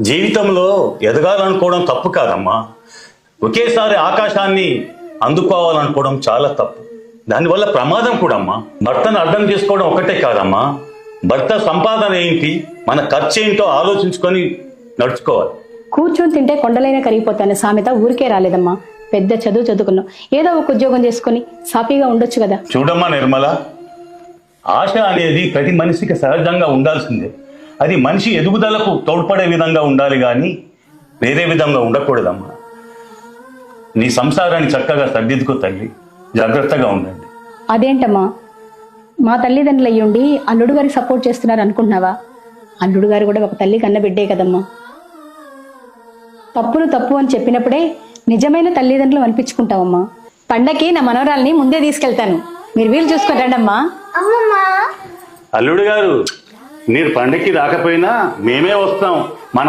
జీవితంలో ఎదగాలనుకోవడం తప్పు కాదమ్మా. ఒకేసారి ఆకాశాన్ని అందుకోవాలనుకోవడం చాలా తప్పు. దానివల్ల ప్రమాదం కూడా అమ్మా భర్తను అర్థం చేసుకోవడం ఒకటే కాదమ్మా. భర్త సంపాదన ఏంటి? మన ఖర్చు ఏంటో ఆలోచించుకొని నడుచుకోవాలి. కూర్చొని తింటే కొండలైనా కరిగిపోతాను సామెత ఊరికే రాలేదమ్మా. పెద్ద చదువు చదువుకున్నాం. ఏదో ఒక ఉద్యోగం చేసుకుని సాఫీగా ఉండొచ్చు కదా. చూడమ్మా నిర్మల. ఆశ అనేది ప్రతి మనిషికి సహజంగా ఉండాల్సిందే. అది మనిషి ఎదుగుదలకు తోడ్పడే విధంగా ఉండాలి కానీ వేరే విధంగా ఉండకూడదమ్మా. నీ సంసారాన్ని చక్కగా సర్దిద్దుకో తల్లి. జాగ్రత్తగా ఉండండి. అదేంటమ్మా? మా తల్లిదండ్రులు అయ్యుండి అల్లుడు గారికి సపోర్ట్ చేస్తున్నారు అనుకుంటున్నావా? అల్లుడు గారు కూడా ఒక తల్లి కన్న బిడ్డే కదమ్మా. తప్పులు తప్పు అని చెప్పినప్పుడే నిజమైన తల్లిదండ్రులు అనిపించుకుంటావమ్మా. పండకి నా మనవరాల్ని ముందే తీసుకెళ్తాను. మీరు వీలు చూసుకొని రండమ్మా. అల్లుడు గారు మీరు పండక్కి రాకపోయినా మేమే వస్తాం. మన